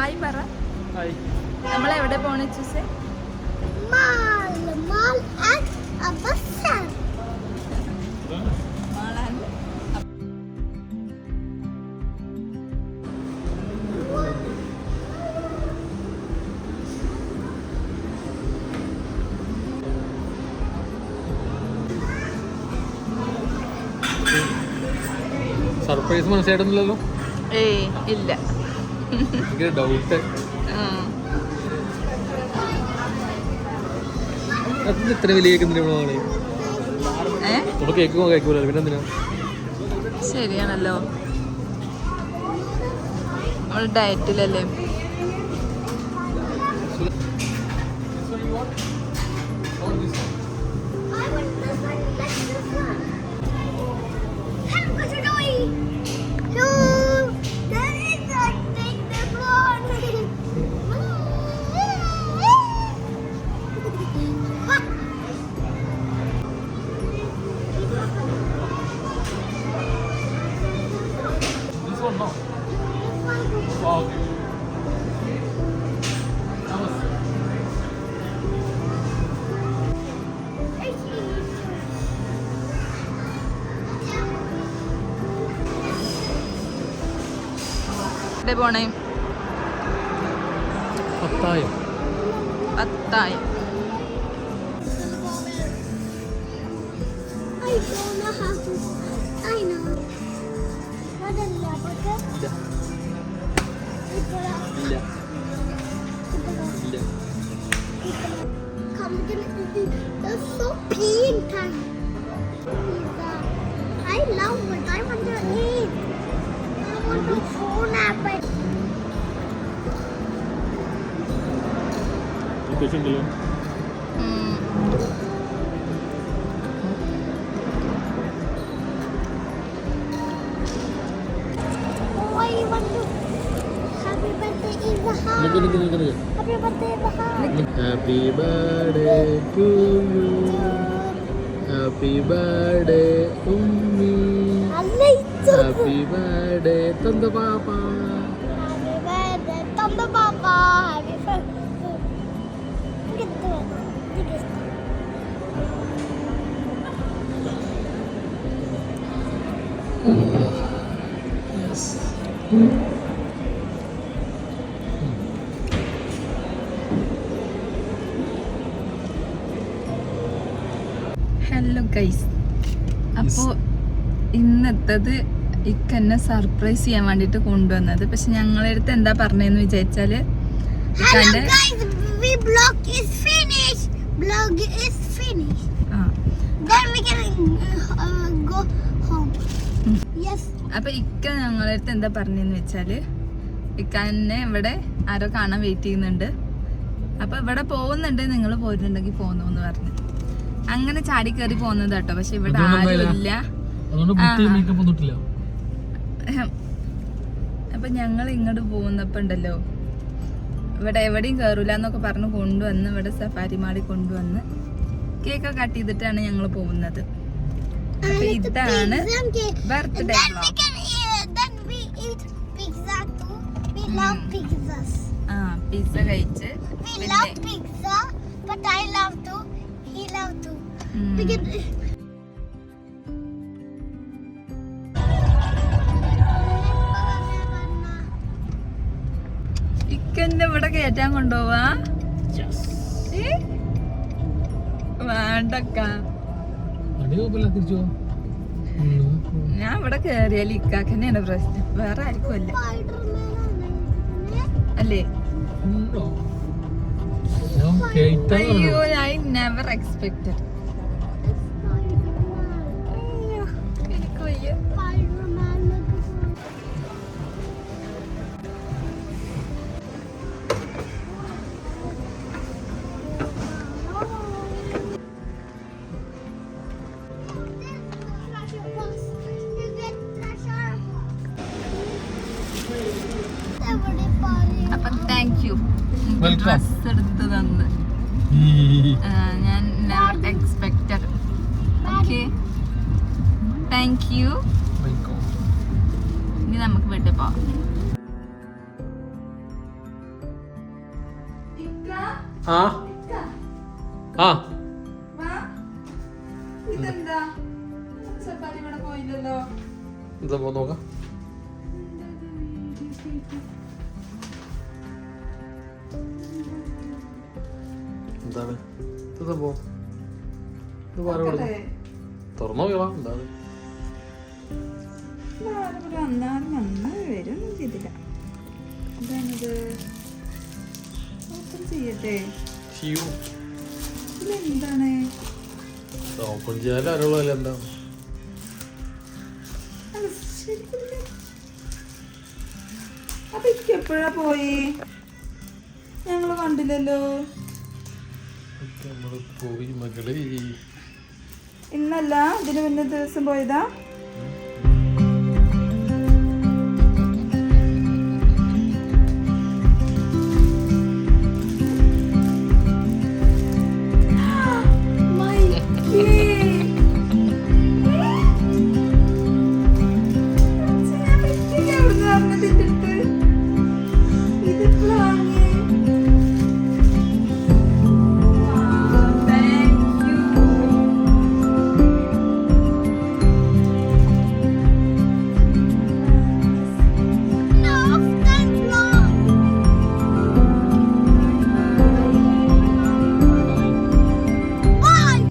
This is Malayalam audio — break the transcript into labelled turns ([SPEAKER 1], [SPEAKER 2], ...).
[SPEAKER 1] ഹായ് പറ.
[SPEAKER 2] ഹായ്.
[SPEAKER 1] നമ്മൾ എവിടെ പോണ ചൂസേ?
[SPEAKER 2] സർപ്രൈസ് മനസ്സിലായിട്ടൊന്നുമില്ലല്ലോ
[SPEAKER 1] ഏയ് ഇല്ല.
[SPEAKER 2] ഡൗട്ട്. അതിന് ഇത്ര വലിയ കേക്ക് എന്തിനാ നമ്മൾ കേക്ക് കഴിക്കൂലല്ലോ പിന്നെ എന്തിനാ
[SPEAKER 1] ശരിയാണല്ലോ നമ്മൾ ഡയറ്റിലല്ലേ
[SPEAKER 3] I want this one. Let's this one. Help us, Joey. No,
[SPEAKER 1] എവിടെ പോണേ
[SPEAKER 2] പത്തായം
[SPEAKER 1] പത്തായം
[SPEAKER 3] I don't know how to. so pink. I love it. I want to eat. I want to phone apple. What do you think,
[SPEAKER 2] happy birthday to you happy birthday ഉമ്മി. ഹാപ്പി ബർത്ത്ഡേ തന്ത പാപ്പ
[SPEAKER 3] Happy birthday, Thunder Papa.
[SPEAKER 1] Hello guys അപ്പോ ഇന്നത്തത് ഇക്കെന്നെ സർപ്രൈസ് ചെയ്യാൻ വേണ്ടിട്ട് കൊണ്ടുവന്നത്. പക്ഷെ ഞങ്ങളുടെ അടുത്ത് എന്താ പറഞ്ഞതെന്ന്
[SPEAKER 3] വിചാരിച്ചാൽ
[SPEAKER 1] ഇക്കാന്റെ
[SPEAKER 3] guys,
[SPEAKER 1] അപ്പൊ ഇക്ക ഞങ്ങളുടെ അടുത്ത് എന്താ പറഞ്ഞെന്ന് വെച്ചാൽ ഇക്ക എന്നെ ഇവിടെ ആരോ കാണാൻ വെയിറ്റ് ചെയ്യുന്നുണ്ട്. അപ്പൊ ഇവിടെ പോകുന്നുണ്ട് നിങ്ങൾ പോയിട്ടുണ്ടെങ്കിൽ പോന്നു എന്ന് പറഞ്ഞു. അങ്ങനെ ചാടി കയറി പോകുന്നത് കേട്ടോ പക്ഷെ ഇവിടെ
[SPEAKER 2] ആരുമില്ല
[SPEAKER 1] അപ്പൊ ഞങ്ങൾ ഇങ്ങോട്ട് പോകുന്നപ്പോ ഉണ്ടല്ലോ ഇവിടെ എവിടെയും കയറൂല എന്നൊക്കെ പറഞ്ഞ് കൊണ്ടുവന്ന് ഇവിടെ സഫാരി മാടി കൊണ്ടുവന്ന് കേക്കൊക്കെ കട്ട് ചെയ്തിട്ടാണ് ഞങ്ങൾ പോകുന്നത്. ഇതാണ് birthday
[SPEAKER 3] Then we can eat, then we eat pizza too. We love
[SPEAKER 1] Mm.
[SPEAKER 3] pizzas.
[SPEAKER 1] ആ പിസ്സ കഴിച്ച്
[SPEAKER 3] We love pizza, but I love to. He love to.
[SPEAKER 1] ഉം.
[SPEAKER 3] We can.
[SPEAKER 1] ഇക്കെന്നെ ഇവിടെ കയറ്റാൻ കൊണ്ടുപോവാ വേണ്ടക്ക ഞാൻ ഇവിടെ കയറിയാൽ ഇക്കാക്കന്നെയാണ് പ്രശ്നം. വേറെ ആർക്കും അല്ല. അല്ലേ? അയ്യോ ഐ നെവർ എക്സ്പെക്ടഡ് അപ്പം താങ്ക് യു
[SPEAKER 2] Welcome.
[SPEAKER 1] ഡ്രസ് എടുത്ത് തന്ന്. ഞാൻ never expected okay thank you. ഇനി നമുക്ക് വീട്ടിൽ പോവാം.
[SPEAKER 2] ആ. ആ.
[SPEAKER 1] ഇതെന്താ? ഇവിടെ പോയില്ലല്ലോ.
[SPEAKER 2] എന്താ പോ നോക്കാം. എന്താണ് ഇത് സംഭവം? ഇത് പറ
[SPEAKER 1] നോക്കട്ടെ.
[SPEAKER 2] തുറന്നു നോക്കാം എന്താണ്
[SPEAKER 1] വന്നാലും നന്നായി വരുമൊന്നും ചെയ്തില്ല എന്താണിത് ഓപ്പൺ ചെയ്യട്ടെ. ഇതെന്താണ്
[SPEAKER 2] ഓപ്പൺ ചെയ്യാൻ അറിയുള്ളൂ എന്താ?
[SPEAKER 1] അല്ല, ശരിക്കും അപ്പൊ എപ്പോഴാ പോയി? ഞങ്ങൾ കണ്ടില്ലല്ലോ.
[SPEAKER 2] നമ്മൾ പോയി മകളെ.
[SPEAKER 1] ഇന്നല്ല ഇതിന് മുന്നേ ദിവസം പോയതാ?